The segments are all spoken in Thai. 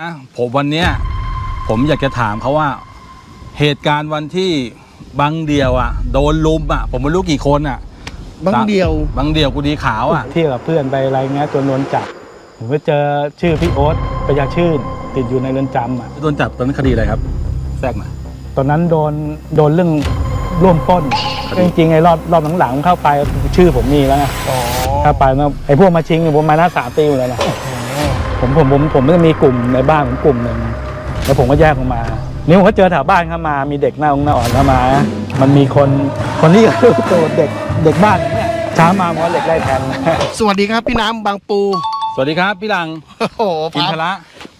นะผมวันเนี้ยผมอยากจะถามเขาว่า เหตุการณ์วันที่บังเดียวอะ โดนลุมอะ ผมไม่รู้กี่คนอะบางเดียวบังเดียวกูดีขาวอะ เที่ยวกับเพื่อนไปอะไรเงี้ยจนโดนจับผมไปเจอชื่อพี่โอ๊ตประยาชื่น ติดอยู่ในเรือนจำอะโดนจับตอนนั้นคดีอะไรครับ แทรกมา ตอนนั้นโดนโดนเรื่องร่วมปล้นจริงๆไอ้รอบรอบหลังๆเข้าไปชื่อผมมีแล้วไงอ๋อเข้าไปมาไอ้พวกมาชิงเนี่ยผมมาหน้าสามปีหมดเลยนะ ผมผมผมผมจะมีกลุ่มในบ้านผมกลุ่มหนึ่งแล้วผมก็แยกออกมานี่ผมก็เจอแถวบ้านเข้ามา มีเด็กหน้าองค์หน้าอ่อนเข้ามา มันมีคนคนที่ตัวเด็กเด็กบ้านเนี่ยเช้ามามันก็เหล็กไล่แทงสวัสดีครับพี่น้ำบางปู สวัสดีครับพี่หลังโอ้โหอินพาทระ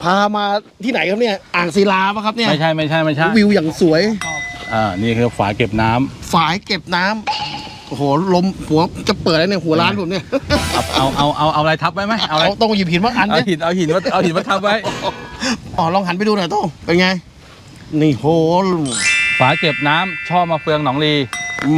พามาที่ไหนครับเนี่ยอ่างศิลาปะครับเนี่ยไม่ใช่ไม่ใช่ไม่ใช่วิวอย่างสวยอ่านี่คือฝาเก็บน้ำฝายเก็บน้ำ โอ้โหลมหัวจะเปิดแล้วเนี่ยหัวร้านผมเนี่ยเอาเอาเอาเอาเอาอะไรทับไว้ไหมเอาอะไรเอาต้องหยิบหินมาอันเอาเนี่ยหินเอาหินมาเอาหินมาทับไว้อ๋อลองหันไปดูหน่อยโต้งเป็นไง นี่โหฝาเก็บน้ำช่อมาเฟืองหนองลีอื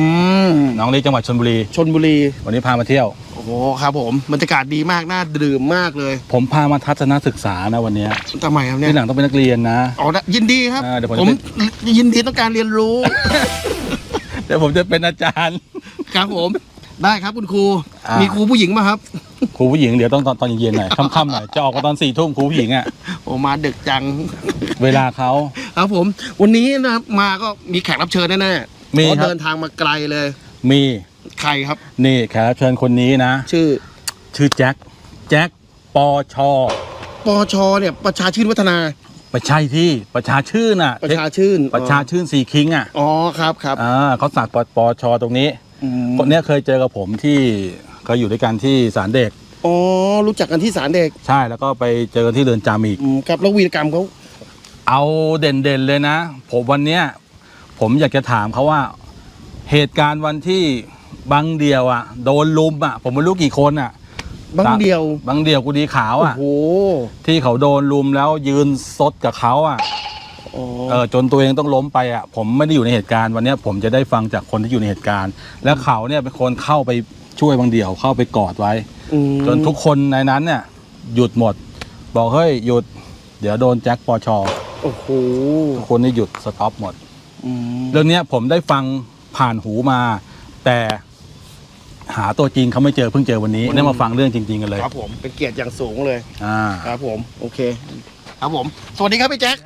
มหนองลีจังหวัดชลบุรี ชนบุรี วันนี้พามาเที่ยว โอ้โหครับผมบรรยากาศดีมากน่าดื่มมากเลยผมพามาทัศนศึกษานะวันเนี้ยทำไมครับเนี่ยพี่หลังต้องเป็นนักเรียนนะ อ๋อได้ยินดีครับ อ่าเดี๋ยวผมผมจะยินดีต้องการเรียนรู้เดี๋ยวผมจะเป็นอาจารย์ ครับผม ได้ครับคุณครู อ่ามี มีครูผู้หญิงมาครับ ครูผู้หญิงเดี๋ยวต้องตอนตอนเย็นๆหน่อยค่ำๆหน่อยจะออกมาตอนสี่ทุ่มครูผู้หญิงอะโอ้มาดึกจัง เวลาเขา ครับผม วันนี้นะครับมาก็มีแขกรับเชิญแน่ๆมีเพราะครับเดินทางมาไกลเลย มีใครครับ นี่แขกรับเชิญคนนี้นะ ชื่อชื่อแจ็คแจ็คปอชอปอชเนี่ยประชาชื่นวัฒนา ประชาที่ประชาชื่นอะประชาชื่นประชาชื่นสีคิงอะอ๋อครับครับ อ่าเขาสักปปอชอตรงนี้ อืมคนเนี้ยเคยเจอกับผมที่เคยอยู่ด้วยกันที่ศาลเด็ก อ๋อ รู้จักกันที่ศาลเด็กใช่แล้วก็ไปเจอกันที่เรือนจำอีก อืมครับแล้ววีรกรรมเขาเอาเด่นๆเลยนะ ผมวันเนี้ยผมอยากจะถามเขาว่า เหตุการณ์วันที่บังเดียวอะ โดนลุมอะ ผมไม่รู้กี่คนอะบางเดียวบังเดียวกูดีขาวโอ้อะ โห ที่เขาโดนลุมแล้วยืนซดกับเขาอะอ๋อ เออจนตัวเองต้องล้มไปอะผมไม่ได้อยู่ในเหตุการณ์วันเนี้ยผมจะได้ฟังจากคนที่อยู่ในเหตุการณ์ และเขาเนี่ยเป็นคนเข้าไปช่วยบางเดียวเข้าไปกอดไว้มจนทุกคนในนั้นเนี่ยหยุดหมด บอกเฮ้ยหยุด เดี๋ยวโดนแจ็คปอชอโอ้โหทุกคนนี่หยุดสต็อปหมด อืมเรื่องเนี้ยผมได้ฟังผ่านหูมา แต่หาตัวจริงเขาไม่เจอเพิ่งเจอวันนี้ได้มาฟังเรื่องจริง ๆ กันเลยครับผมเป็นเกียรติอย่างสูงเลยอ่า ครับผมโอเค ครับผม สวัสดีครับพี่แจ็ค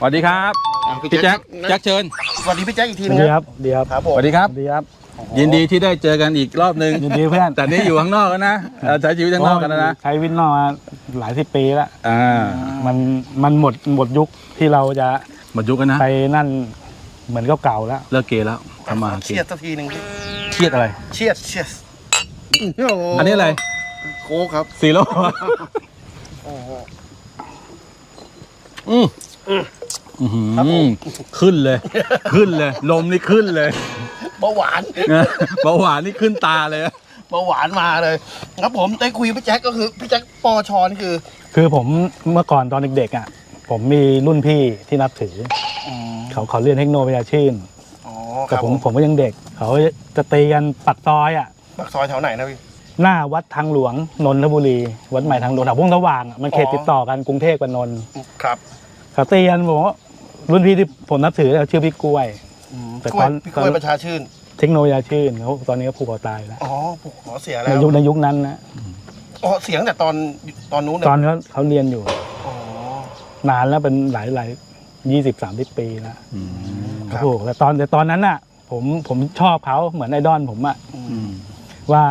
สวัสดีครับอ่าพี่แจ็คแจ็คเชิญสวัสดีพี่แจ็คอีกทีสนึวังสดีคครับรับดีครับครับผสมวัสดีครับ สวัสดีครับ ยินดีที่ได้เจอกันอีกรอบหนึ่งยินดีเพื่อน แต่นี่อยู่ข้างนอกแล้วนะเราใช้ชีวิตข้างนอกกันแล้วนะใช้วินนอกมาหลายสิบปีแล้วอ่ามันมันหมดหมดยุคที่เราจะหมดยุคกันนะไปนั่นเหมือนเก่าๆแล้ว เลิกเกย์แล้วทำมาหากิเชีนยดสักทีหนึ่งพี่เครียดอะไร เชียดเชียดโโหอันนี้อะไรโค้กครับซีโร่ โอ้โห อืมอื้อหือขึ้นเลย ขึ้นเลย ลมนี่ขึ้นเลยเบาหวานนะเบาหวานนี่ขึ้นตาเลยเบาหวานมาเลยครับผมได้คุยกับพี่แจ็คก็คือพี่แจ็คปอชอนคือคือผมเมื่อก่อนตอนเด็กๆอะผมมีรุ่นพี่ที่นับถืออ๋อเขาเขาเรียนเทคโนโลยีชื่นอ๋อคแต่รับผผมมผมก็ยังเด็ก เขาจะตีกันปักซอยอะ ปากซอยแถวไหนนะพี่ หน้าวัดทางหลวงนนทบุรี วัดใหม่ทางหลวงแถวพงสว่างอะมันเขตอ๋อ ติดต่อกันกรุงเทพกับนนท์ครับ เขาตีกันผมว่ารุ่นพี่ที่ผมนับถือเขาชื่อพี่กล้วย แต่พี่กล้วยตอน พี่กล้วยประชาชื่น เทคโนโลยีชื่นเขาตอนนี้ก็ผูกคอตายแล้วอ๋อผูกขอเสียแล้ในวยุคในยุคนั้นนะอ๋อเสียงแต่ตอนตอนนู้นตอนเนี่ยเขาเขาเรียนอยู่อ๋อนานแล้วเป็นหลายหลายยี่สิบสามสิบปีแล้วอืมครับผูกแต่ตอนแต่ตอนนั้นน่ะ ผมผมชอบเขาเหมือนไอดอลผมอะอืมว่า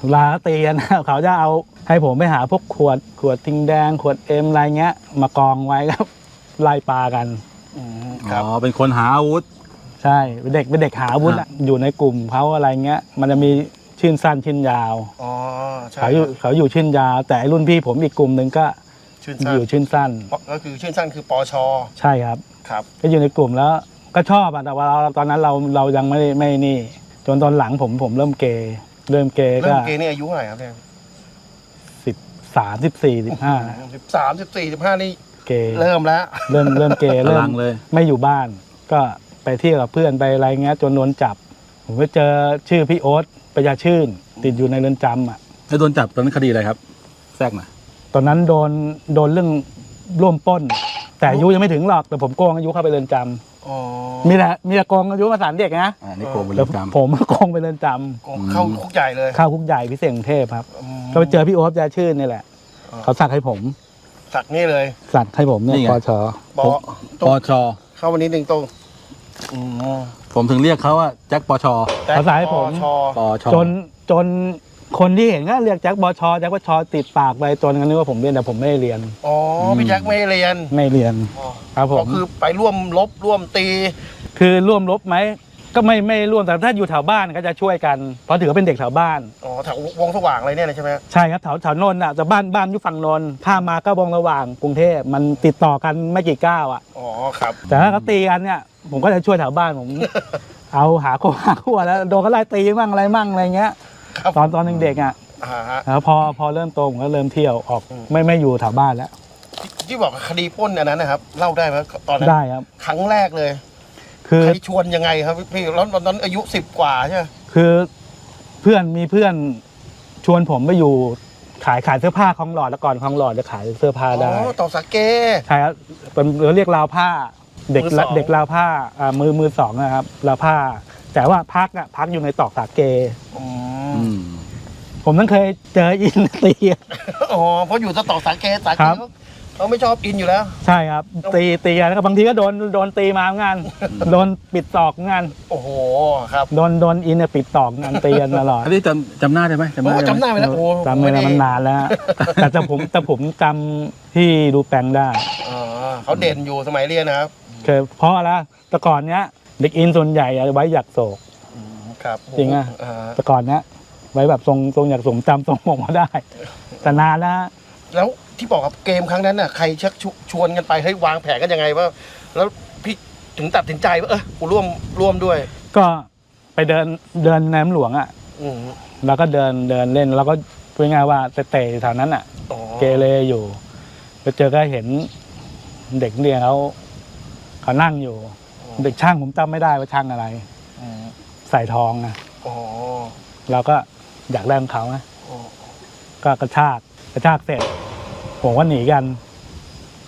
เวลาเขาตีกันเขาจะเอา ให้ผมไปหาพวกขวดขวดทิงแดง ขวดเอ็มอะไรเงี้ย มากองไว้ครับไล่ปลากันอืมครับอ๋อเป็นคนหาอาวุธ ใช่เป็นเด็กเป็นเด็กหาอาวุธอะอยู่ในกลุ่มเขาอะไรเงี้ย มันจะมีชื่นสั้นชื่นยาวอ๋อใช่เขาอยู่เขาอยู่ชื่นยาว แต่ไอ้รุ่นพี่ผมอีกกลุ่มหนึ่งก็ชื่นสั้อนยู่ชื่นสั้นก็คือชื่นสั้นคือปอชอใช่ครับครับ ก็อยู่ในกลุ่มแล้วก็ชอบอะแต่ว่าเราตอนนั้นเราเรายังไม่ไม่นี่ จนตอนหลังผมผมเริ่มเกย์เริ่มเกย์เริ่ก็มเกย์นี่อายุเท่าไหร่ครับเนี่ย สิบสามสิบสี่สิบห้าสิบสามสิบสี่สิบห้านี่เกย์เริ่มแล้ว เริ่มเริ่มเกย์กำเริ่ลัมงเลย ไม่อยู่บ้าน ก็ไปเที่ยวกับเพื่อนไปอะไรเงี้ยจนโดนจับ ผมไปเจอชื่อพี่โอ๊ตประยาชื่น ติดอยู่ในเรือนจำอะแล้วโดนจับตอนนั้นคดีอะไรครับ แทรกมาตอนนั้นโดนโดนเรื่องร่วมปล้น แต่อายุยังไม่ถึงหรอกแต่ผมโกงอายุเข้าไปเรือนจำ อ๋อมีแต่มีแต่โกงอายุมาสารเด็กนะอ่านี่โกงบแต่ริกรรมผมโกงไปเรือนจโกงเข้าคุกใหญ่เลยำเข้าคุกใหญ่พิเศษกรุงเทพครับอืมก็ไปเจอพี่โอ๊ตยาชื่นนี่แหละอ๋อเขาสักให้ผม สักนี่เลย สักให้ผมเนี่ยนี่ไงปชปอตรปงอชอเข้าวันนี้หนึ่งตรงอืมผมถึงเรียกเขาว่าแจ็คปอชอแต่เขาสักให้ผมชอปอชอจนจน คนที่เห็นก็เรียกแจ็คบอชอแจ็คบอชอติดปากไปจนกันนึกว่าผมเรียนแต่ผมไม่ได้เรียน อ๋อพี่แจ็คไม่ได้เรียนไม่เรียนอ๋อครับผก็มคือไปร่วมลบร่วมตี คือร่วมรบไหมก็ไม่ไม่ร่วมแต่ถ้าอยู่แถวบ้านก็จะช่วยกันเพราะถือว่าเป็นเด็กแถวบ้านอ๋อแถววงสว่างอะไรเนี่ยนะใช่ไหมใช่ครับแถวแถวนนท์อะแต่บ้านบ้านอยู่ฝั่งนนท์ข้ามมาก็วงระหว่างกรุงเทพมันติดต่อกันไม่กี่ก้าวอะอ๋อครับ แต่ถ้าเขาตีกันเนี่ยผมก็จะช่วยแถวบ้านผม เอาหาโคหาขั้วแล้วโดนก็ไล่ตีมั่งอะไรมั่งอะไรเงี้ย ครับตอนตอนเด็กๆอะอ่าฮะ แล้วพอพอเริ่มโตผมก็เริ่มเที่ยวออกอืม ไม่ไม่อยู่แถวบ้านแล้วที่ที่บอกคดีปล้นอันนั้นนะครับเล่าได้ไหมตอนนั้นได้ครับ ครั้งแรกเลยคือ ใครชวนยังไงครับพี่แล้วตอนนั้นอายุสิบกว่าใช่ไหมคือเพื่อนมีเพื่อนชวนผมไปอยู่ขายขายเสื้อผ้าคลองหลอดแล้วก่อนคลองหลอดจะขายเสื้อผ้าอ๋ได้อต่อสาเก ใช่ครับเป็นเราเรียกราวผ้า เด็กมือสอง เด็กราวผ้าอ่ามือมือสองนะครับราวผ้า แต่ว่าพักอะพักอยู่ในตอกสาเก อือืมมผมต้องเคยเจออินตี อ๋อเพราะอยู่ต่อสาเกสาเกครับเขาเขาไม่ชอบอินอยู่แล้ว ใช่ครับ ตีตีกันแล้วก็บางทีก็โดนโดนตีมาเหมือนกันโดนปิดตอกเหมือนกันโอ้โหครับโดนโดนอินเนี่ยปิดตอกเหมือนกันตีกันตลอด อันนี้จำจำหน้าได้ไหมจำหโอ้น้าได้จำไหมได้ไหมนะโอ้จำไม่ได้มันนานแล้วแต่แต่ผมแต่ผมจำที่ดูแปลงได้ อ๋อเขาเด่นอยู่สมัยเรียนนะครับคือเพราะอะไรแต่ก่อนเนี้ยเด็กอินส่วนใหญ่อะไว้อยากโศก อืมครับจริงอะอ่าแต่ก่อนเนี้ย ไว้แบบทรงทรงอยากสมจำทรงผมมาได้แต่นานแล้วแล้วที่บอกกับเกมครั้งนั้นน่ะใครชักชชวนกันไปให้ยวางแผนกันยังไงว่า แล้วพี่ถึงตัดสินใจว่าเออกูร่วมร่วมด้วย ก็ไปเดินเดินน้ำหลวงอะอืมแล้วก็เดินเดินเล่น แล้วก็พูดง่ายๆว่าเตะๆแถวนั้นอะอ๋อเกเรอยู่ไปเจอก็เห็นเด็กเรียนเขาเขานั่งอยู่ เด็กช่างผมจำไม่ได้ว่าช่างอะไรอืมใส่ทองนะอ๋อเราก็ อยากได้ของเขานะอ๋อก็กระชากกระชากเสร็จผมก็หนีกัน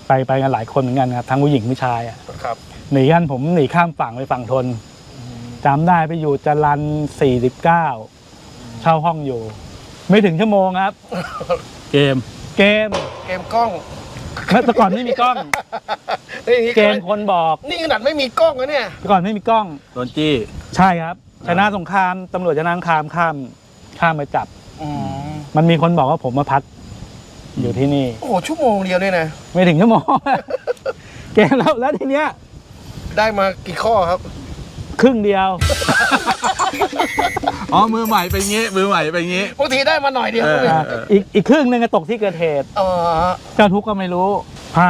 ไปไปกันหลายคนเหมือนกันครับทั้งผู้หญิงผู้ชายอะครับหนีกันผมหนีข้ามฝั่งไปฝั่งทนอืมจำได้ไปอยู่จรันสี่สิบเก้าเช่าห้องอยู่ ไม่ถึงชั่วโมงครับ เกม เกม เกมกล้องเมื่อแต่ก่อนไม่มีกล้องเฮ้ยอย่างนี้เกมคนบอก นี่ขนาดไม่มีกล้องนะเนี่ยแต่ก่อนไม่มีกล้องโดนจี้ ใช่ครับ ชนะสงครามตำรวจชนะสงครามข้าม ข้ามมาจับ อืมมันมีคนบอกว่าผมมาพัก อยู่ที่นี่ โอ้โหชั่วโมงเดียวเนี่ยนะ ไม่ถึงชั่วโมง เกมแล้วแล้วทีเนี้ย ได้มากี่ข้อครับ ครึ่งเดียว อ๋อมือใหม่เป็นงี้มือใหม่เป็นงี้ บางทีได้มาหน่อยเดียวเอออ่าอีกอีกครึ่งหนึ่งก็ตกที่เกิดเหตุอ๋อเจ้าทุกข์ก็ไม่รู้ พา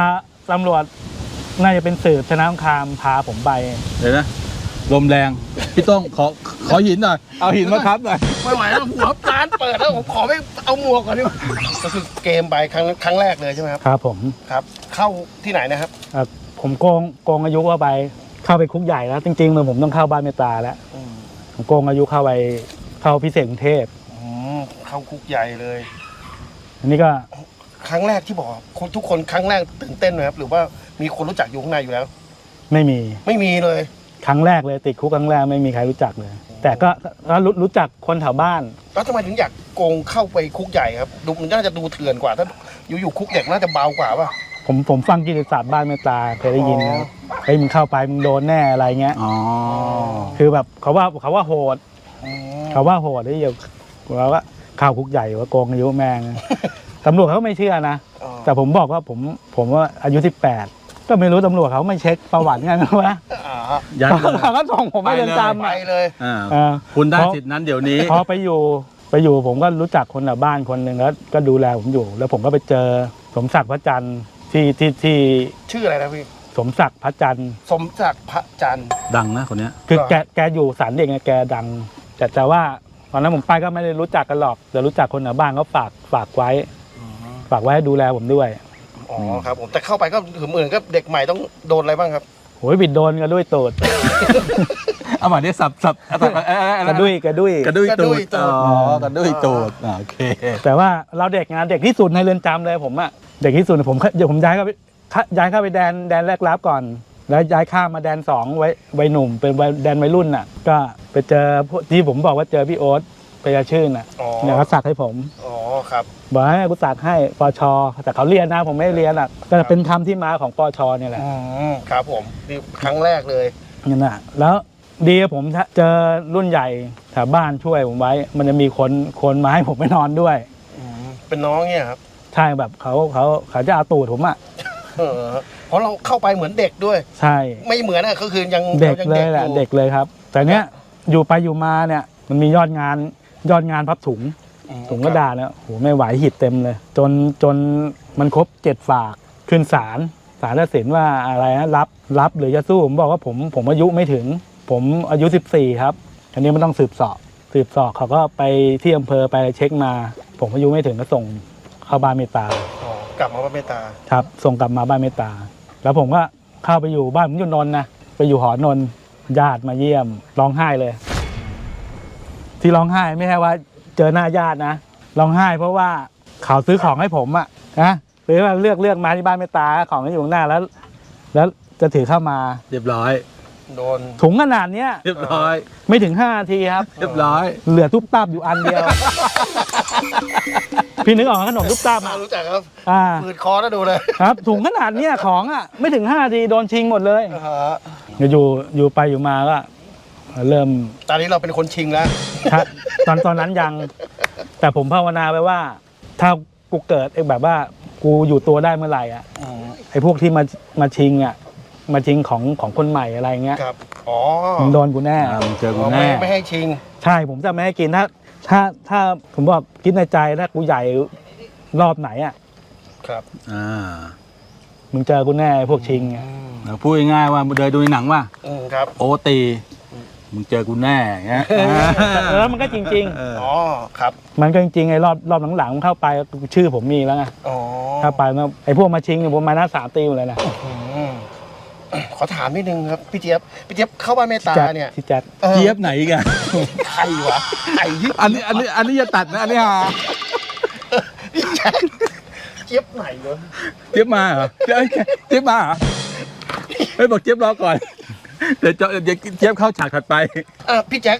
ตำรวจ น่าจะเป็นสืบชนะสงครามพาผมไป เดี๋ยวนะ ลมแรงพี่ต้องขอขอหินหน่อยเอาหินมาครับหน่อยไม่ไหวแล้วหัวร้านเปิดแล้วผมขอไปเอาหมวกก่อนดีกว่าก็คือเกมไปครั้งครั้งแรกเลยใช่ไหมครับครับผมครับ เข้าที่ไหนนะครับเอ่อผมโกงโกงอายุเข้าไปเข้าไปคุกใหญ่แล้วจริงๆเลยผมต้องเข้าบ้านเมตตาแล้วอืมผมโกงอายุเข้าไปเข้าพิเศษกรุงเทพอืมเข้าคุกใหญ่เลย อันนี้ก็ครั้งแรกที่บอกคนทุกคนครั้งแรกตื่นเต้นไหมครับ หรือว่ามีคนรู้จักอยู่ข้างในอยู่แล้ว ไม่มีไม่มีเลย ครั้งแรกเลยติดคุกครั้งแรกไม่มีใครรู้จักเลย แต่ก็ก็รู้รู้จักคนแถวบ้าน แล้วทำไมถึงอยากโกงเข้าไปคุกใหญ่ครับดูมันน่าจะดูเถื่อนกว่าถ้าอยู่อยู่คุกเด็กน่าจะเบากว่าป่ะ ผมผมฟังกิตติศัพท์บ้านเมตตาเคยได้ยินอ๋อนะเฮ้ยมึงเข้าไปมึงโดนแน่อะไรเงี้ย อ๋อ คือแบบเขาว่าเขาว่าโหด อืมเขาว่าโหดที่เดียวเราก็เข้าคุกใหญ่ว่าโกงอายุแม่ง ตำรวจเขาไม่เชื่อนะ อ๋อแต่ผมบอกว่าผมผมว่าอายุ 18 ก็ไม่รู้ตำรวจเขาไม่เช็คประวัติไงไม่รู้นะอ่ายัดเลย เขาก็ส่งผมไปเรือนจำไปอะเลย อ่าเออ คุณได้เพราะสิทธิ์นั้นเดี๋ยวนี้ พอไปอยู่ไปอยู่ผมก็รู้จักคนแถวบ้านคนหนึ่งแล้วก็ดูแลผมอยู่ แล้วผมก็ไปเจอสมศักดิ์พระจันทร์ที่ที่ที่ชื่ออะไรนะพี่ สมศักดิ์พระจันทร์สมศักดิ์พระจันทร์ ดังนะคนเนี้ย คือครับแกแกอยู่สารเด็กไงแกดัง แต่แต่ว่าตอนนั้นผมไปก็ไม่ได้รู้จักกันหรอกแต่รู้จักคนแถวบ้านเขาฝากฝากไว้ ฝากไว้ให้ดูแลผมด้วย อ๋อครับผมแต่เข้าไปก็ถือเหมือนกับเด็กใหม่ต้องโดนอะไรบ้างครับ โหยบิดโดนกันด้วยตูด เอาใหม่ได้สับสับเอาสับเอ้ยเอ้ยเอ้ยกระดุยกระดุยกระดุยกระดุตูยดตูดอ๋อกระดุยตูดอ่าโอเค แต่ว่าเราเด็กงานเด็กที่สุดในเรือนจำเลยผมอะเด็กที่สุดผมเดี๋ยวผมย้ายก็ไปเข้าย้ายเข้าไปแดนแดนแรกรับก่อน แล้วย้ายข้ามมาแดนสองไว้วัยหนุ่มเป็นวัยแดนวัยรุ่นน่ะ ก็ไปเจอพวกที่ผมบอกว่าเจอพี่โอ๊ตไปยาชื่นน่ะอ๋อ เนี่ยเขาสักให้ผมอ๋อครับ บอกให้กูสักให้ปชแต่เขาเรียนนะผมไม่ได้เรียนอะก็เป็นคำที่มาของปชเนี่ยแหละ อืมครับผมนี่ครั้งแรกเลย นั่นน่ะแล้วดีผมเจอรุ่นใหญ่แถวบ้านช่วยผมไว้ มันจะมีคนคนมาให้ผมไปนอนด้วย อืมเป็นน้องเนี่ยครับใช่แบบเขาเขาเขาจะเอาตูดผมอะเออเพราะเราเข้าไปเหมือนเด็กด้วย ใช่ ไม่เหมือนอะก็คือยังเด็กราเลยแหละอยู่เด็กเลยครับ แต่เนี้ยอยู่ไปอยู่มาเนี่ยมันมียอดงาน ยอดงานพับถุงอืมถุงกระดาษเนี่ยโหไม่ไหวหิดเต็มเลย จนจนมันครบเจ็ดฝากขึ้นศาลศาลตัดสินว่าอะไรนะรับรับหรือจะสู้ผมบอกว่าผมผมอายุไม่ถึง ผมอายุสิบสี่ครับอันนี้มันต้องสืบเสอบสืบเสอบเขาก็ไปที่อำเภอไปเช็คมา ผมอายุไม่ถึงก็ส่งเข้าบ้านเมตตาอ๋อกลับมาพระเมตตาครับ ส่งกลับมาบ้านเมตตา แล้วผมก็เข้าไปอยู่บ้านผมอยู่นนท์นะ ไปอยู่หอนนท์ญาติมาเยี่ยมร้องไห้เลย ที่ร้องไห้ไม่ใช่ว่าเจอหน้าญาตินะร้องไห้เพราะว่าเขาซื้อของให้ผมอะนะหรือว่าเลือกเลือกมาที่บ้านเมตตาของที่อยู่ข้างหน้าแล้ว แล้วจะถือเข้ามาเรียบร้อย โดน ถุงขนาดเนี้ยเรียบร้อย ไม่ถึง5นาทีครับ เรียบร้อย เหลือทุบตับอยู่อันเดียว พี่นึกออกไหมขนมทุบตับอ่าอะรู้จักครับอ่าปืดคอแล้วดูเลยครับ ถุงขนาดเนี้ยของอะไม่ถึง5นาทีโดนชิงหมดเลยอ่าฮะอยู่อยู่ไปอยู่มาก็ เริ่มตอนนี้เราเป็นคนชิงแล้ว ถ้าตอนตอนนั้นยัง แต่ผมภาวนาไปว่า ถ้ากูเกิดไอ้แบบว่ากูอยู่ตัวได้เมื่อไหร่อะไอ้พวกที่มามาชิงอะ มาชิงของของคนใหม่อะไรเงี้ยครับ อ๋อมึงโดนกูแน่ อ่ามึงเจอกูไม่แน่ไม่ให้ชิง ใช่ผมจะไม่ให้กินถ้า ถ้าถ้าผมบอกคิดในใจถ้ากูใหญ่รอบไหนอะครับอ่ามึงเจอกูแน่ไอ้พวกชิงอะ แล้วพูดง่ายๆว่าเดินดูในหนังว่า อืมครับ โอตี มึงเจอกูแน่อย่างเงี้ยแล้วมันก็จริง เอออ๋อครับๆ มันก็จริงๆไอ้รอบรอบหลังๆเข้าไปชื่อผมมีแล้วไงอ๋อเข้าไปมาไอ้พวกมาชิงเนี่ยผมมาหน้าสามตีหมดเลยนะอืมขอถามนิดนึงครับพี่เจี๊ยบพี่เจี๊ยบเข้าบ้านเมตตาแจ็คเนี่ยที่แจ็คออเจี๊ยบไหนอีกันใครวะใครที่อันนี้อันนี้อันนี้จะตัดนะอันนี้ฮะพี่แจ็คเจี๊ยบไหนวะเจี๊ยบมาเหรอเจี๊ยบเจี๊ยบมาเหรอเฮ้ยบอกเจี๊ยบรอก่อน เดี๋ยวจะเดี๋ยวเจี๊ยบเข้าฉากถัดไป อะพี่แจ็ค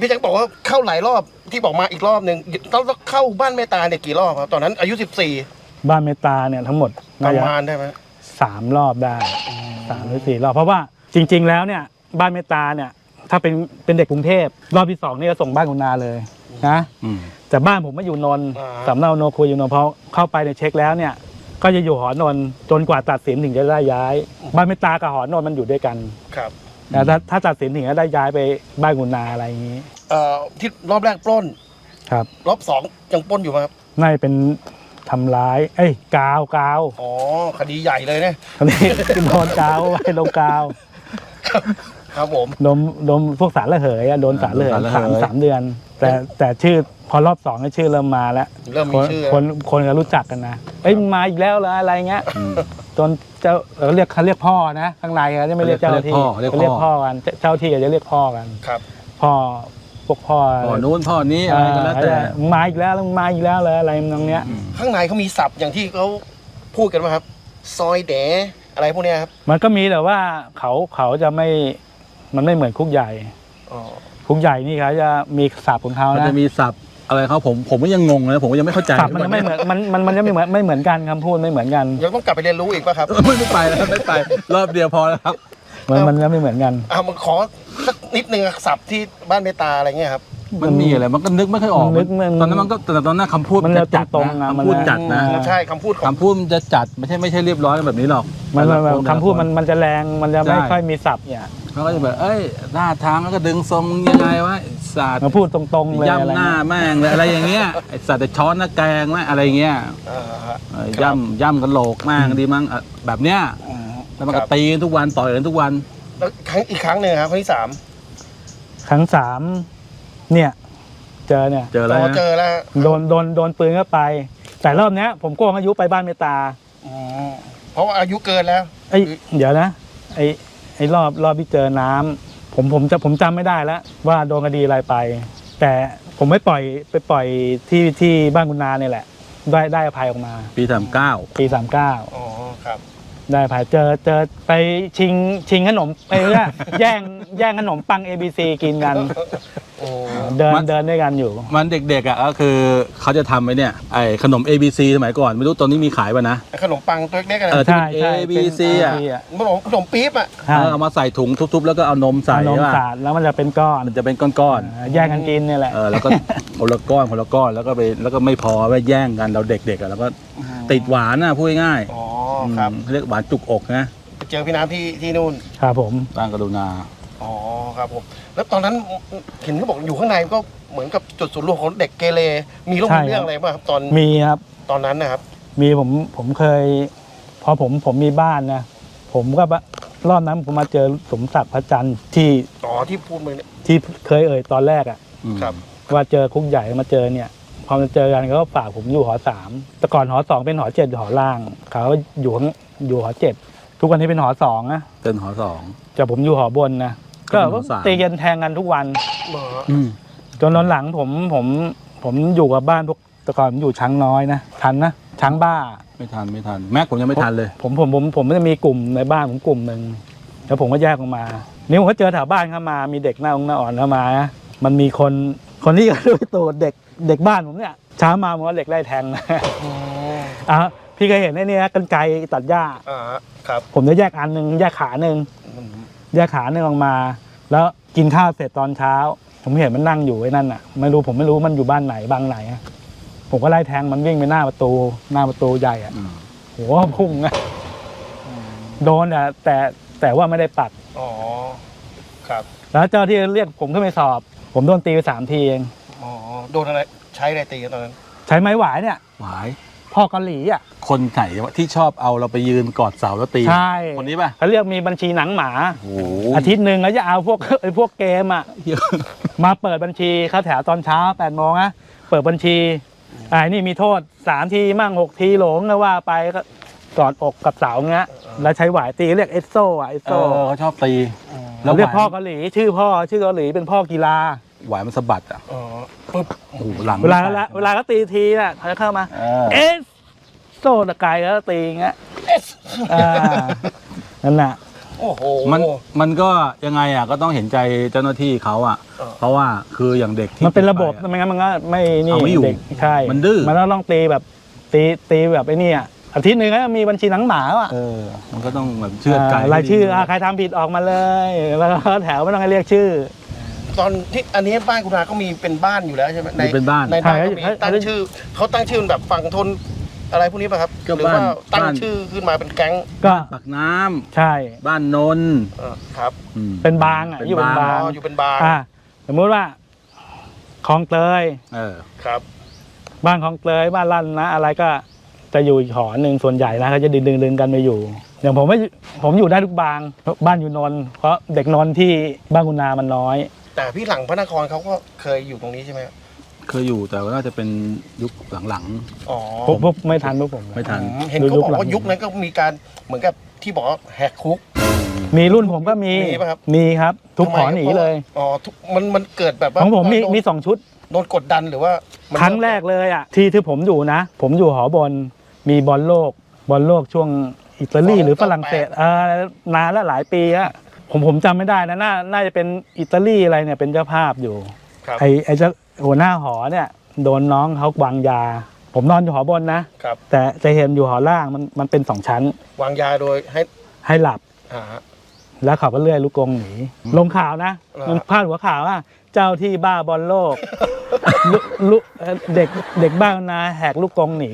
พี่แจ็คบอกว่าเข้าหลายรอบที่บอกมาอีกรอบหนึ่งต้องเข้าบ้านเมตตาเนี่ยกี่รอบครับตอนนั้นอายุ 14 บ้านเมตตาเนี่ยทั้งหมดปน่าระจะมาณได้ไหมสามรอบได้สามหรือสี่รอบ เพราะว่าจริง ๆ แล้วเนี่ยบ้านเมตตาเนี่ยถ้าเป็นเป็นเด็กกรุงเทพรอบที่สองนี่ก็ส่งบ้านคุณนาเลยนะอืมแต่บ้านผมมาอยู่นนท์อ่า สำเนาโนคุยอยู่นนท์พอเข้าไปในยเช็คแล้วเนี่ย ก็จะอยู่หอนนท์จนกว่าตัดสินถึงจะได้ย้าย บ้านเมตตากับหอนนท์มันอยู่ด้วยกันครับแต่ถ้าถ้าตัดสินถึงจะได้ย้ายไปบ้านคุณนาอะไรอย่างนี้เอ่อที่รอบแรกปล้น ครับรอบสองยังปล้นอยู่ไหมครับน่าจะเป็นทำร้าย เอ้ยกาวกาวอ๋อคดีใหญ่เลยเนี่ยอันนี้คือโดนกาวไว้ลงกาวครับผมโดนโดนพวกสารระเหยอะโดนสารระเหยสารระเหย สามสามเดือน แต่แต่ชื่อพอรอบสองก็ชื่อเริ่มมาแล้วเริ่มคมีนชื่อคนคนก็รู้จักกันนะเอ้ยมาอีกแล้วเหรออะไรเงี้ยอืมจนเจ้าเราเรียกเขาเรียกพ่อนะข้างในเขาจะไม่เรียกเจ้าหน้าที่เรียกพ่อเขาเรีเรียยกกพ่พ่ออกันเจ้าที่จะเรียกพ่อกันครับพ่อพวกพ่อพ่อนู้นพ่อนี้อะไรก็แล้วแต่มึงมาอีกแล้วมึงมาอีกแล้วเลยอะไรตรงเนี้ยอืมข้างในเขามีศัพท์อย่างที่เขาพูดกันว่าครับ ซอยแดอะไรพวกเนี้ยครับ มันก็มีแต่ว่าเขาเขาจะไม่มันไม่เหมือนคุกใหญ่ อ๋อคุกใหญ่นี่เขาจะมีศัพท์ของเขามันนะจะมีศัพท์อะไรเขาผมผมก็ยังงงเลยผมก็ยังไม่เข้าใจศัพท์มันจะไม่เหมือนมันมันมันจะไม่เหมือนไม่เหมือนกันคำพูดไม่เหมือนกันยังต้องกลับไปเรียนรู้อีกป่ะครับไม่ไม่ไปแล้วไม่ไป รอบเดียวพอแล้วครับ มันมันจะไม่เหมือนกันอ่ามันขอสักนิดนึงอะศัพท์ที่บ้านเมตตาอะไรเงี้ยครับ มันมีอะไรมันก็นึกไม่ค่อยออกมันนึกมันตอนนั้นมันก็แต่ตอนนั้นคำพูดมันจะจัดตรงนะๆอะมันคำพูดจัดนะอ่าใช่คำพูดของคำพูดมันจะจัดไม่ใช่ไม่ใช่เรียบร้อยแบบนี้หรอกมันมันแต่ละคำพูดมันมันจะแรงมันจะไม่ใช่ค่อยมีศัพท์เนี่ยเขาก็จะแบบเอ้ยหน้าทางแล้วก็ดึงทรงยังไงวะไอ้สัตว์มาพูดตรงๆเลยอะไรย่ำหน้าเงี้ยแม่งเลยอะไรอย่างเงี้ยไอสัตว์จะช้อนหน้าแกงไหมอะไรเงี้ยอ่าฮะเออย่ำย่ำกันโหลกมากดีมั้งเออแบบเนี้ยอืมแล้วมันคก็รับตีกันทุกวันต่อยกันทุกวันแล้วครั้งอีกครั้งหนึ่งครับครั้งที่สามครั้งสาม เนี่ย เจอเนี่ย เจออะไรอ๋อนะเจอแล้วโดนโดนโดนปืนเข้าไป แต่รอบเนี้ย ผมโกงอายุไปบ้านเมตตาอืมเพราะว่าอายุเกินแล้ว ไอ้ยเดี๋ยวนะไอ้ไอ้รอบรอบที่เจอน้ำผมผมจะผมจำไม่ได้แล้ว ว่าโดนคดีอะไรไป แต่ผมไม่ปล่อยไปปล่อยที่ที่บ้านคุณนาเนี่ยแหละ ได้ได้อภัยออกมา ปีสามเก้าปีสามเก้า อ๋อครับ ได้ผ่าเจอเจอไปชิงชิงขนมไปเรื่อยแย่งแย่งขนมปัง ABC กินกัน โอ้เดินมัน เดินด้วยกันอยู่ มันเด็กๆอะก็คือเขาจะทำไอ้เนี่ยไอ้ขนม ABC สมัยก่อนไม่รู้ตอนนี้มีขายป่ะนะขนมปังตัวเล็กๆอะเออ นะใช่ใช่ A B C อะขนมขนมปี๊บอะใช่เออเอามาใส่ถุงทุบๆ แล้วก็เอานมใส่เอานมใช่ป่ะสาดแล้วมันจะเป็นก้อนมันจะเป็นก้อนอ่าแยกกันกินเนี่ยแหละๆเออแล้วก็ คนละก้อนคนละก้อนแล้วก็ไปแล้วก็ไม่พอไปแย่งกันเราเด็กๆอะแล้วก็ติดหวานน่ะพูดง่ายอ๋อๆ ครับ อืมเรียกหวานจุกอกนะไปเจอพี่น้ำที่ที่นู่น ครับผมตั้งกรุณาอ๋อครับผม แล้วตอนนั้นเห็นเขาบอกอยู่ข้างในก็เหมือนกับจุดศูนย์รวมของเด็กเกเร มีเรื่องใช่มีเรื่องอะไรบ้างครับตอนมีครับ ตอนนั้นนะครับ มีผมผมเคย พอผมผมมีบ้านนะ ผมก็บะรอบนั้นผมมาเจอสมศักดิ์พระจันทร์ที่ต่อที่พูดมาเนี่ยที่เคยเอ่ยตอนแรกอะอืมครับ ว่าเจอคุกใหญ่มาเจอเนี่ย พอมาเจอกันเขาก็ฝากผมอยู่หอสามแต่ก่อนหอสองเป็นหอเจ็ดหอล่างเขาอยู่ข้างอยู่หอเจ็ดทุกวันนี้เป็นหอสองนะเป็นหอสอง แต่ผมอยู่หอบนนะก็ก็เป็นหอสาม ตีกันแทงกันทุกวันหมออืมจนตอนหลังผมผมผมอยู่กับบ้านพวกแต่ก่อนผมอยู่ช้างน้อยนะทันนะช้างบ้า ไม่ทันไม่ทัน แม็กผมยังไม่ทันเลย ผมผมผมผมจะมีกลุ่มในบ้านผมกลุ่มหนึ่งแล้วผมก็แยกออกมา นี่ผมก็เจอแถวบ้านเข้ามามีเด็กหน้าองค์หน้าอ่อนเข้ามานะมันมีคนคนที่ก็ด้วยตัวเด็ก เด็กบ้านผมเนี่ยเช้ามาผมว่าเด็กไล่แทงอืมอะพี่เคยเห็นไอ้เนี่ยกันไกรตัดหญ้าอ่าครับ ผมจะแยกอันหนึ่งแยกขาหนึ่งอืมแยกขาหนึ่งออกมา แล้วกินข้าวเสร็จตอนเช้า ผมเห็นมันนั่งอยู่ไอ้นั่นอะไม่รู้ผมไม่รู้มันอยู่บ้านไหนบางไหนอะผมก็ไล่แทงมันวิ่งไปหน้าประตู หน้าประตูใหญ่อะอืมโหพุ่งอะโดนอะแต่แต่ว่าไม่ได้ปัดอ๋อครับ แล้วเจ้าที่เรียกผมขึ้นไปสอบ ผมโดนตีไปสามทีเองอ๋อ โดนอะไรใช้อะไรตีกันตอนนั้น ใช้ไม้หวายเนี่ยหวายพ่อเกาหลีอะ คนไหนวะที่ชอบเอาเราไปยืนกอดเสาแล้วตี ใช่คนนี้ป่ะเขาเรียกมีบัญชีหนังหมา โอ้โหอาทิตย์หนึ่งแล้วจะเอาพวกไอ้พวกเกมอะ มาเปิดบัญชีเข้าแถวตอนเช้าแปดโมงนะเปิดบัญชีไอ้นี่มีโทษสามทีมั่งหกทีหลงก็ว่าไปก็กอดอกกับเสาเงี้ย แล้วใช้หวายตีเรียกเอสโซอะเอสเอโซอเขาชอบตี แล้เราวเรียกหวายพ่อเกาหลีชื่อพ่อชื่อเกาหลีเป็นพ่อกีฬา หวายมันสะบัดอะอ๋อปึ๊บโอ้โหหลังเวลาเวลาเวลาก็ตีทีน่ะเขาจะเข้ามา เออ เอสโซตะไกายแล้วตีอย่างเงี้ยอ่านั่นแหละโอ้โห มันมันก็ยังไงอะก็ต้องเห็นใจเจ้าหน้าที่เขาอะ เออ เพราะว่าคืออย่างเด็กที่มันเป็นระบบติดไไม่งั้นมันก็ไม่นี่เอาไม่อยู่เด็กใช่มันดื้อ มันก็ต้องตีแบบตีตีแบบไอ้นี่อะอาทิตย์หนึ่งก็มีบัญชีหนังหมาอะเออ มันก็ต้องแบบเชื่อดไก่ารายชื่ออะใครทำผิดออกมาเลย แล้วก็แถวไม่ต้องให้เรียกชื่อ ตอนที่อันนี้บ้านคุณอาก็มีเป็นบ้านอยู่แล้วใช่ไหมในมีเป็นบ้าน ในบ้านใช่ก็มีให้ตั้งให้ชื่อเขาตั้งชื่อแบบฝั่งทนอะไรพวกนี้ป่ะครับก็หรือบ้านว่าตั้งบ้าน ชื่อขึ้นมาเป็นแก๊งก็ปากน้ำใช่ บ้านนนท์เออครับอืมเป็นบางอะเป็นอยู่เป็นบางบาง อ๋ออยู่เป็นบาร์อะสมมุติว่าคลองเตย เออ ครับ บ้านคลองเตยบ้านลั่นนะ อะไรก็จะอยู่อีกหอหนึ่งส่วนใหญ่นะเขาจะดึงดึงดึงกันไปอยู่ อย่างผมไม่ผมอยู่ได้ทุกบางบ้านอยู่นนท์เพราะเด็กนนท์ที่บ้านคุณนามันน้อย แต่พี่หลังพระนครเขาก็เคยอยู่ตรงนี้ใช่ไหมครับเคยอยู่แต่ว่าน่าจะเป็นยุคหลัง อ๋อพวกพวกไม่ทันพวกผมไม่ทันอืมเห็นเขาบอกว่ายุคนั้นก็มีการเหมือนกับที่บอกว่าแหกคุก มีรุ่นผมก็มีมีปะครับ มีครับ ทุกทำไมขอหนีเลย อ๋อทุกมันมันเกิดแบบว่าของผมมีโดนมีสองชุด โดนกดดันหรือว่ามันครั้งแรกเลยอะ ที่ที่ผมอยู่นะ ผมอยู่หอบอลมีบอลโลกบอลโลกช่วงอิตาลีหรือฝรั่งเศสเออนานแล้วหลายปีอะ ผมผมจำไม่ได้นะน่าน่าจะเป็นอิตาลีอะไรเนี่ยเป็นเจ้าภาพอยู่ ครับไอไอเจ้าหัวหน้าหอเนี่ย โดนน้องเขาวางยา ผมนอนอยู่หอบนนะ ครับแต่จะเห็นอยู่หอล่างมันมันเป็นสองชั้น วางยาโดยให้ให้หลับ อ่าฮะ แล้วเขาก็เลื่อยลูกกรงหนีลงข่าวนะเหรอมันพาดหัวข่าวว่า เจ้าที่บ้าบอลโลกลุลุเอ่อเด็กเด็กบ้านาแหกลูกกรงหนี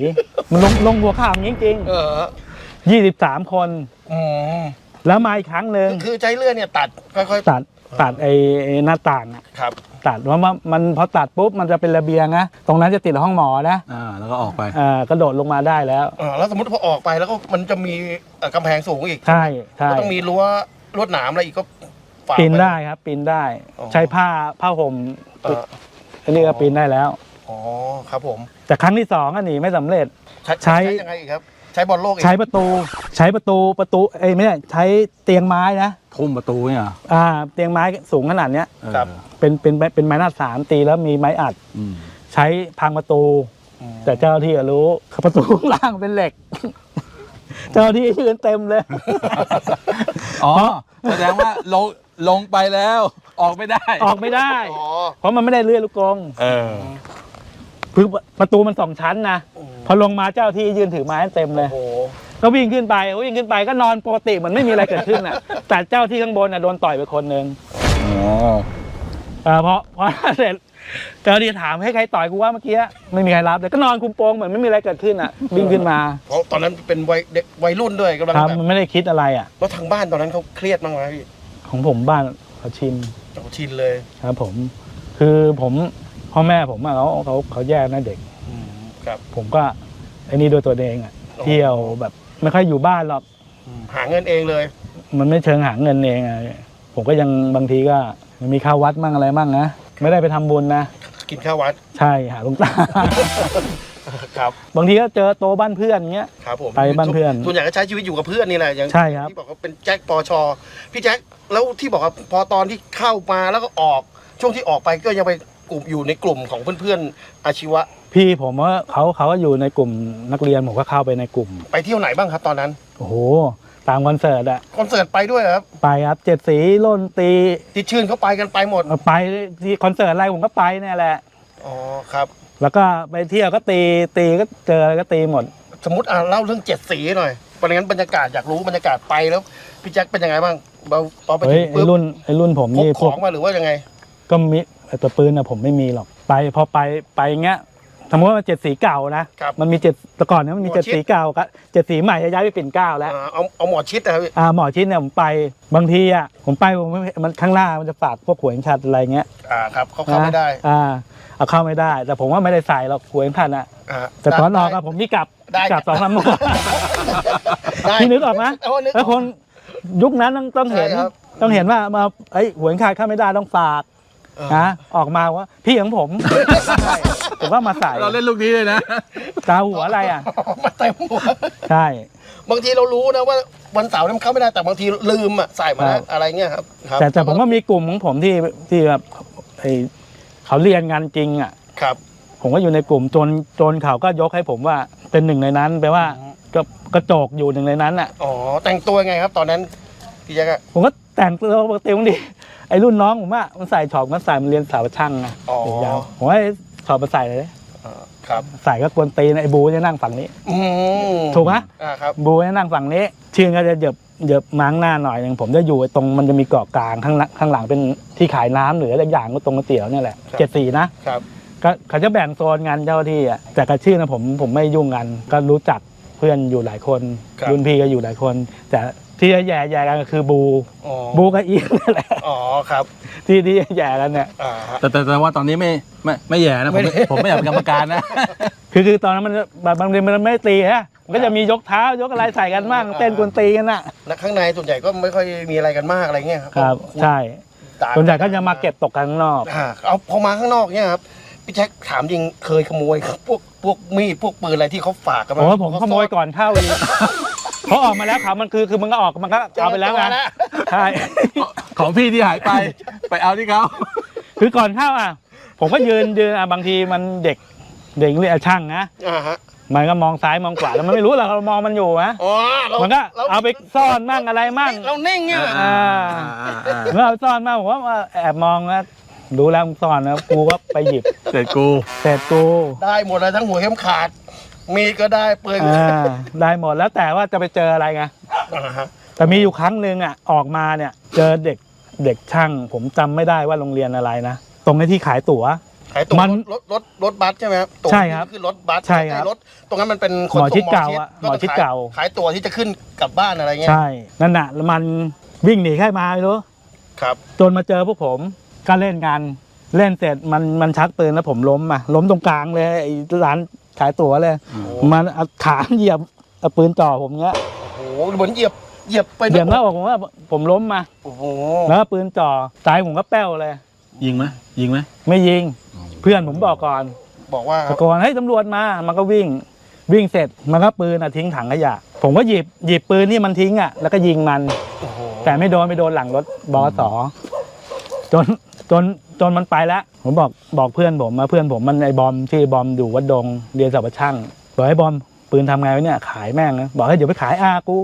มันลงลงหัวข่าวอย่างนี้จริงเออๆยี่สิบสามคน อืม แล้วมาอีกครั้งหนึ่งคือใช้เลื่อยเนี่ยตัดค่อยตัดตัดไอ้ไอ้หน้าต่างอะๆครับ ตัดเพราะว่ามันพอตัดปุ๊บมันจะเป็นระเบียงนะตรงนั้นจะติดห้องหมอนะๆอ่าแล้วก็ออกไปเอ่ากระโดดลงมาได้แล้วเออแล้วสมมติพอออกไปแล้วก็มันจะมีเอ่อกำแพงสูงอีกใช่ใช่ก็ต้องมีรั้วลวดหนามอะไรอีกก็ฝากปีนว้ได้ครับปีนได้อ๋อใช้ผ้าผ้าห่มเอออันนี้ก็ปีนได้แล้วอ๋อครับผมแต่ครั้งที่สองก็หนีไม่สำเร็จใช้ใช้ใช้ยังไงอีกครับ ใช้บอลโลกอีกใช้ประตูใช้ประตูประตูเอ้ยไม่ใช่ใช้เตียงไม้นะทุ่มประตูเนี่ยเหรออ่าเตียงไม้สูงขนาดเนี้ยเออครับ เป็นเป็นเป็นไม้หน้าสามตีแล้วมีไม้อัด อืมใช้พังประตูอืมแต่เจ้าหน้าที่อะรู้ประตูข้างล่างเป็นเหล็ก เจ้าหน้าที่ยืนเต็มเลย อ๋อแสดงว่าลงลงไปแล้ว ออกไม่ได้ ออกไม่ได้ อ๋อเพราะมันไม่ได้เลื่อนลูกกรงเออ คือประตูมันสองชั้นนะอืม พอลงมาเจ้าที่ยืนถือไม้เต็มเลย โอ้โหก็วิ่งขึ้นไปวิ่งขึ้นไปก็นอนปกติเหมือนไม่มีอะไรเกิดขึ้นอะ แต่เจ้าที่ข้างบนอะโดนต่อยไปคนหนึ่งอ๋อเออพอพอเสร็จเจ้าที่ถามให้ใครต่อยกูว่าเมื่อกี้ไม่มีใครรับเลยก็นอนคุมโปงเหมือนไม่มีอะไรเกิดขึ้นอะวิ่งขึ้นมาเพราะตอนนั้นเป็นวัยเด็กวัยรุ่นด้วยกำลังครับแบบมันไม่ได้คิดอะไรอะ แล้วทางบ้านตอนนั้นเขาเครียดบ้างไหมพี่ของผมบ้านเขาชินเขาชินเลย ครับผม คือผมพ่อแม่ผมอะเขาเขาเขาแยกนะเด็กอืม ครับ ผมก็ไอ้นี่ด้วยตัวเองอะโอ้เที่ยวแบบไม่ค่อยอยู่บ้านหรอกอืมหาเงินเองเลย มันไม่เชิงหาเงินเองอะผมก็ยังบางทีก็มีข้าววัดมั่งอะไรมั่งนะ ไม่ได้ไปทำบุญนะ กินข้าววัด ใช่หาหลวงตา ครับบางทีก็เจอโตบ้านเพื่อนเงี้ย ครับผมไปบ้านเพื่อนส่วนใหญ่ก็ใช้ชีวิตอยู่กับเพื่อนนี่แหละอย่างใช่ครับ ที่บอกว่าเป็นแจ็คปอชอพี่แจ็คแล้วที่บอกว่าพอตอนที่เข้ามาแล้วก็ออก ช่วงที่ออกไปก็ยังไปกลุ่มอยู่ในกลุ่มของเพื่อนๆอาชีวะ พี่ผมว่าเขาเขาก็อยู่ในกลุ่มนักเรียนผมก็เข้าไปในกลุ่มไปเที่ยวไหนบ้างครับตอนนั้นโอ้โหตามคอนเสิร์ตอะคอนเสิร์ตไปด้วยเหรอครับไปครับเจ็ดสีล่นตีที่ชื่นเขาไปกันไปหมดไปที่คอนเสิร์ตอะไรผมก็ไปเนี่ยแหละอ๋อครับ แล้วก็ไปเที่ยวก็ตีตีก็เจออะไรก็ตีหมด สมมติอ่าเล่าเรื่องเจ็ดสีหน่อยวันนั้นบรรยากาศอยากรู้บรรยากาศไปแล้วพี่แจ็คเป็นยังไงบ้างเราตอนไปเฮ้ถึยงไอ้ปุ๊บรุ่นไอ้รุ่นผมพกนี่ขพวอกงมาหรือว่ายังไง ก็มีแต่ปืนอะผมไม่มีหรอกไปพอไปไปเงี้ย สมมติว่ามันเจ็ดสีเก่านะครับมันมีเจ็ดแต่ก่อนเนี่ยมันมีหมอเจ็ดชิด สีเก่ากับเจ็ดสีใหม่จะย้ายไปปิ่นเกล้าแล้ว อ่าเอาเอาหมอชิดนะครับพี่อ่าหมอชิดเนี่ยผมไปบางทีอะผมไปผมไม่มันข้างหน้ามันจะฝากพวกหัวเข็มขัดอะไรเงี้ยอ่าครับเขาเข้าไม่ได้นะอ่าเอาเข้าไม่ได้ แต่ผมว่าไม่ได้ใส่หรอกหัวเข็มขัดอะอ่าแต่ตอนออกได้ อะผมมีกลับได้ กลับสองสามหมวดได้พี่นึกออกไหมเอานึกอแล้วอกคนยุคนั้นต้องต้องเห็นใช่ครับ ต้องเห็นว่ามาไอ้ยหัวเข็มขัดเข้าไม่ได้ต้องฝากเออ นะออกมาว่าพี่ของผมใช่ผมก็มาใส่เราเล่นลูกนี้เลยนะตาหัวอะไรอะมาเต็มหัวใช่ บางทีเรารู้นะว่าวันเสาร์นั้นเข้าไม่ได้แต่บางทีลืมอะใส่มาแล้วอะไรเงี้ยครับครับแต่แต่ผมก็มีกลุ่มของผมที่ที่แบบไอ้เขาเรียนงานจริงอะครับ ผมก็อยู่ในกลุ่มจนจนเขาก็ยกให้ผมว่าเป็นหนึ่งในนั้นแปลว่าก็กระโจกอยู่หนึ่งในนั้นอะอ๋อแต่งตัวยังไงครับ ตอนนั้นพี่แจ๊คอะผมก็แต่งตัวปกติของดี ไอ้รุ่นน้องผมอะมันใส่ช็อปมันใส่มันเรียนสาวช่างไงอ๋อ ยาวผมว่าไอ้ช็อปมาใส่เลยอ่าครับใส่ก็กวนตีนไอ้บูจะนั่งฝั่งนี้ อืมถูกไหม อ่าครับบูจะนั่งฝั่งนี้ชื่อก็จะเหยียบเหยียบม้างหน้าหน่อยหนึงผมจะอยู่ตรงมันจะมีเกาะกลางข้างหลังข้างหลังเป็นที่ขายน้ำหรืออะไรอย่างก็ตรงก๋วยเตี๋ยวเนี่ยแหละเจ็ดสี่นะ ครับ ก็เขาจะแบ่งโซนงานเจ้าที่อะแต่กับชื่อนะผมผมไม่ยุ่งกันก็รู้จักเพื่อนอยู่หลายคนครับ รุ่นพี่ก็อยู่หลายคน แต่ ที่แย่แย่กันก็คือบู อ๋อบูกับอีนั่นแหละอ๋อครับที่ที่แย่กันเนี่ย อ่าฮะ แต่แต่แต่ว่าตอนนี้ไม่ไม่ไม่แย่นะ ผมไม่ได้ผมไม่อยากเป็นกรรมการนะ คือคือตอนนั้นมันแบบบางทีมันไม่ตีฮะมันก็จะมียกเท้ายกอะไรใส่กันบ้างเต้นกวนตีกันน่ะแล้วข้างในส่วนใหญ่ก็ไม่ค่อยมีอะไรกันมากอะไรเงี้ยครับครับ ณใช่ตามส่วนใหญ่ก็จะมาเก็บตกกันข้างนอก อ่าเอาพอมาข้างนอกเนี่ยครับพี่แจ็คถามจริงเคยขโมยพวกพวกมีดพวกปืนอะไรที่เขาฝากกันโอ้ผมขโมยก่อนเข้าอีก เขาออกมาแล้วครับมันคือคือมันก็ออกมันก็เอาไปแล้วไงใช่ของพี่ที่หายไป ไปเอาที่เขาคือก่อนเข้าอะ ผมก็ยืนยืนอะบางทีมันเด็กเด็กเรียกช่างนะอ่าฮะมันก็มองซ้ายมองขวาแล้วมันไม่รู้หรอกเรามองมันอยู่นะอ๋อเรามันก็รเอาไปซ่อนมั่งอะไรมั่งเรานิ่งเนี่ยอ่าเมื่อเอาซ่อนมาผมว่าแอบมองนะดูแล้วมึงซ่อนนะกูก็ไปหยิบเสร็จกูเสร็จกู ได้หมดเลยทั้งหัวเข้มขาด มีดก็ได้ปืนก็อ่าได้ได้หมดแล้วแต่ว่าจะไปเจออะไรไงอ่าฮะแต่มีอยู่ครั้งหนึ่งอะออกมาเนี่ย เจอเด็กเด็กช่าง ผมจำไม่ได้ว่าโรงเรียนอะไรนะตรงในที่ขายตั๋วขายตั๋วมันรถรถรถบัสใช่ไหมครับตั๋วใช่ครับคือรถบัสใช่ครับรถตรงนั้นมันเป็นขนหมอชิดส่งเก่าอะก็หมอชิดเก่า ขายตั๋วที่จะขึ้นกลับบ้านอะไรเงี้ยใช่นั่นน่ะแล้วมันวิ่งหนีใครมาไม่รู้ครับจนมาเจอพวกผมก็เล่นกันเล่นเสร็จมันมันชักปืนแล้วผมล้มอะล้มตรงกลางเลยไอ้ร้าน ขายตั๋วเลย มันเอาขาเหยียบเอาปืนจ่อผมเงี้ยโอ้โหเหมือนเหยียบเหยียบไปเหยียบหน้าอกผมว่าผมล้มมา โอ้โหแล้วก็ปืนจ่อใจผมก็แป้วเลย ยิงไหมยิงไหมไม่ยิง เพื่อนผมบอกก่อนบอกว่า ตะโกนเฮ้ยตำรวจมา มันก็วิ่ง วิ่งเสร็จมันก็ปืนอะทิ้งถังขยะ ผมก็หยิบหยิบปืนที่มันทิ้งอะแล้วก็ยิงมัน โอ้โหแต่ไม่โดนไม่โดนหลังรถบอสอจน จนจนมันไปแล้ว ผมบอกบอกเพื่อนผมมาเพื่อนผมมันไอ้บอมที่บอมอยู่วัดดงเรียนสับช่างบอกไอ้บอมปืนทำไงวะเนี่ยขายแม่งนะบอกให้เดี๋ยวไปขายอากู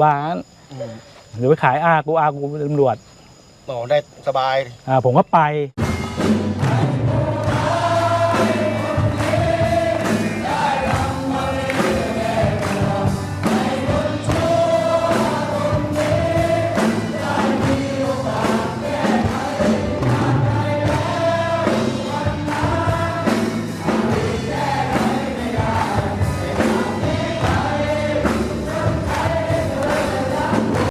วางั้นอืมเดี๋ยวไปขายอากูอากูเป็นตำรวจอ๋อได้สบายอ่าผมก็ไป